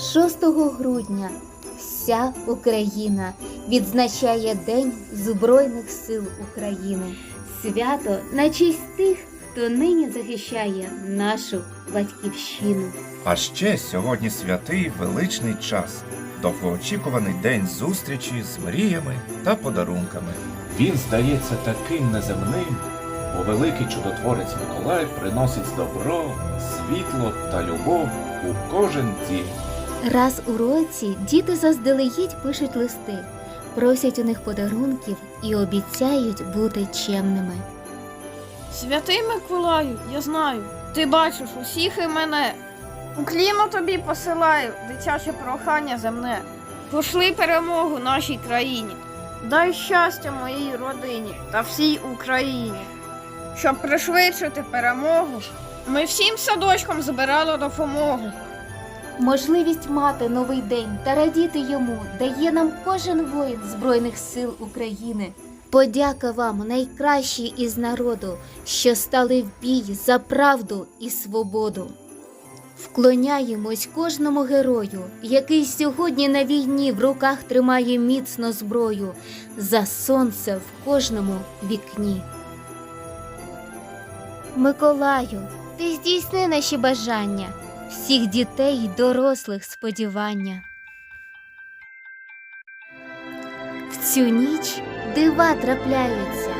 6 грудня вся Україна відзначає День Збройних сил України. Свято на честь тих, хто нині захищає нашу батьківщину. А ще сьогодні святий величний час, довгоочікуваний день зустрічі з мріями та подарунками. Він здається таким неземним, бо великий чудотворець Миколай приносить добро, світло та любов у кожен дім. Раз у році діти заздалегідь пишуть листи, просять у них подарунків і обіцяють бути чемними. Святий Миколаю, я знаю, ти бачиш усіх і мене. Укліно тобі посилаю дитяче прохання земне. Пошли перемогу нашій країні. Дай щастя моїй родині та всій Україні. Щоб пришвидшити перемогу, ми всім садочкам збирали допомогу. Можливість мати новий день та радіти йому дає нам кожен воїн Збройних сил України. Подяка вам, найкращі із народу, що стали в бій за правду і свободу. Вклоняємось кожному герою, який сьогодні на війні в руках тримає міцно зброю за сонце в кожному вікні. Миколаю, ти здійсни наші бажання, всіх дітей дорослих сподівання. В цю ніч дива трапляються,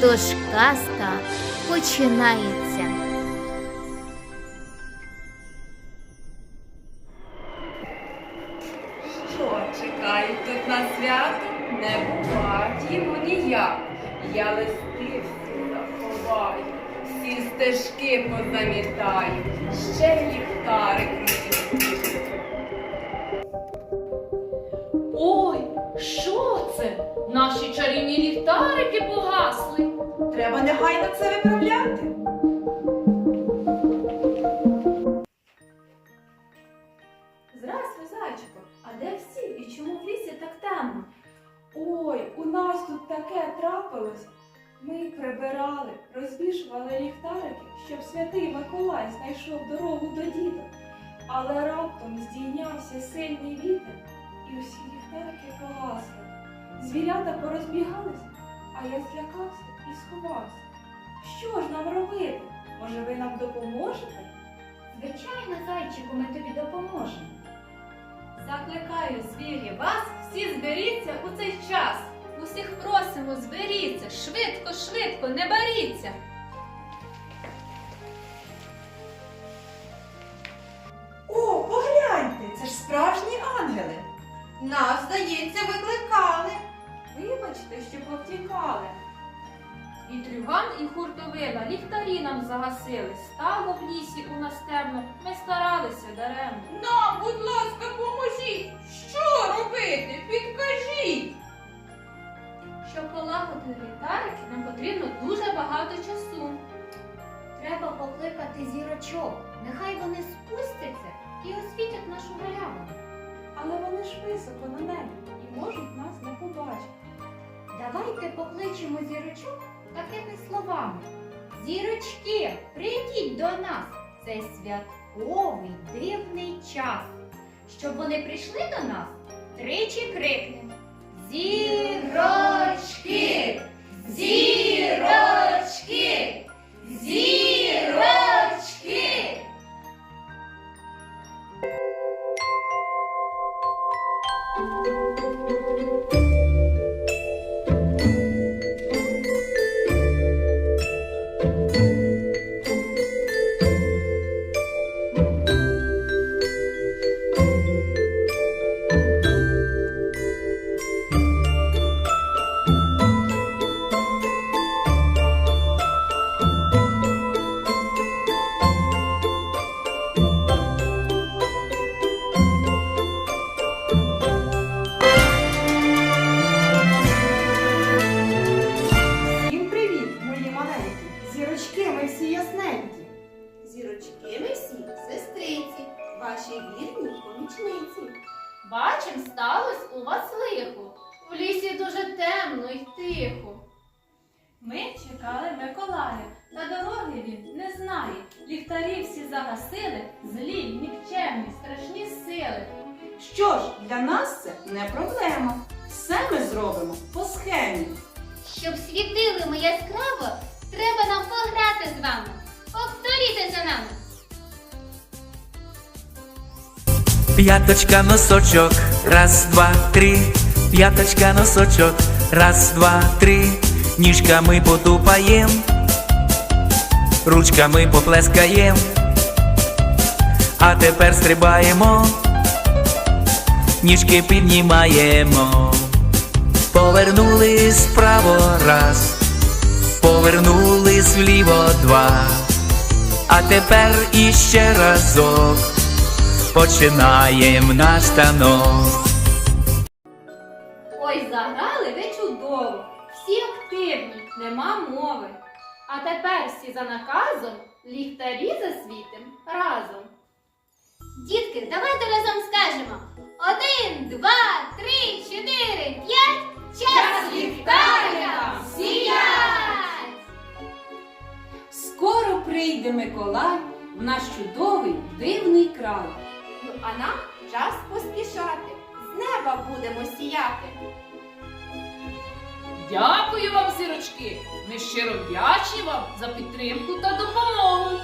тож казка починається. Треба негайно це виправляти. Здравствуй, зайчику. А де всі? І чому в лісі так темно? Ой, у нас тут таке трапилось. Ми прибирали, розвішували ліхтарики, щоб святий Миколай знайшов дорогу до діда. Але раптом здійнявся сильний вітер, і усі ліхтарики погасли. Звірята порозбігались, а я злякався і сховався. Що ж нам робити? Може, ви нам допоможете? Звичайно, зайчику, ми тобі допоможемо. Закликаю звірі вас, всі зберіться у цей час. Усіх просимо, зберіться, швидко, швидко, не боріться. О, погляньте, це ж справжні ангели. Нас, здається, викликали. Вибачте, що повтікали. І трюган, і хуртовина ліхтарі нам загасили. Стало в лісі у нас темно, ми старалися даремно. Нам, будь ласка, поможіть. Покличемо зірочок такими словами. Зірочки, прийдіть до нас. Це святковий дивний час. Щоб вони прийшли до нас, тричі крикнемо. Зірочки! Зірочки! Ми чекали Миколая, та дороги він не знає. Ліхтарі всі загасили, злі, нікчемні, страшні сили. Що ж, для нас це не проблема. Все ми зробимо по схемі. Щоб світили ми яскраво, треба нам пограти з вами. Повторіте за нами. П'яточка носочок, раз, два, три, п'яточка носочок, раз, два, три, ніжками потупаєм, ручками поплескаєм, а тепер стрибаємо, ніжки піднімаємо, повернулись вправо раз, повернулись вліво два, а тепер іще разок. Починаєм наш танок. А тепер всі за наказом ліхтарі засвітим разом. Дітки, давайте разом скажемо. Один, два, три, чотири, п'ять. Час ліхтарикам сіять! Скоро прийде Миколай в наш чудовий дивний край. Ну а нам час поспішати. З неба будемо сіяти. Дякую вам, зірочки! Ми щиро вдячні вам за підтримку та допомогу.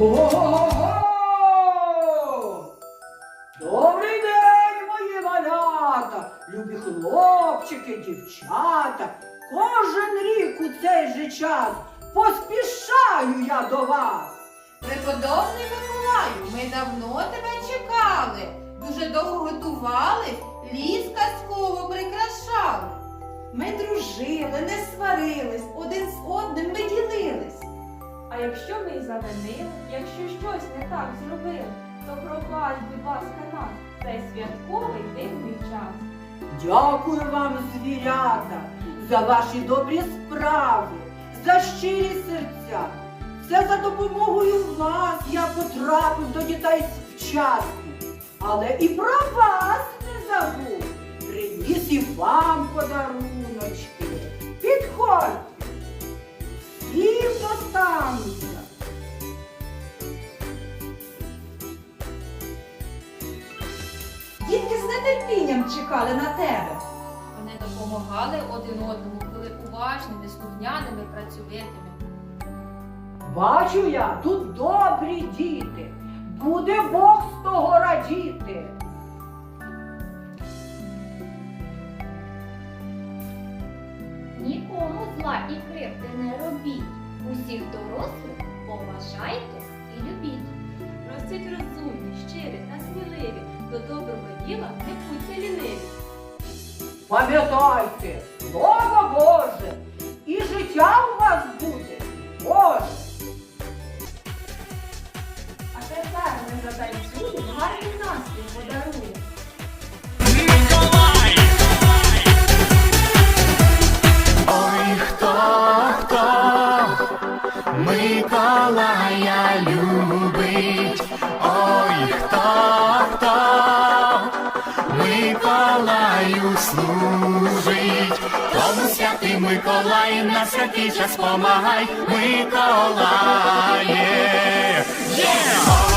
Ого! Добрий день, мої малята, любі хлопчики, дівчата. Кожен рік у цей же час поспішаю я до вас. Преподобний Миколаю, ми давно тебе чекали. Дуже довго готувались, ліс казково прикрашали. Ми дружили, не сварились, один з одним ми ділились. А якщо ми й завинили, якщо щось не так зробили, то пробач, будь ласка, нас цей святковий дивний час. Дякую вам, звірята, за ваші добрі справи, за щирі серця. Це за допомогою вас я потрапив до дітей вчасно. Але і про вас не забув. Приніс і вам подаруночки. Підходьте. Достануться. Дітки з нетерпінням чекали на тебе. Вони допомагали один одному, були уважними, слухняними, працьовитими. Бачу я, тут добрі діти. Буде Бог з того радіти. Нікому зла і кривди не робіть. Усіх дорослих поважайте і любіть. Ростіть розумні, щирі та сміливі. До доброго діла не будьте ліниві. Пам'ятайте, слово Боже, і життя у вас буде Боже. А тепер ми затанцюємо, гарний настрій подаруємо. Ой, хто, хто Миколай на святий час помагай, Миколає. Yeah!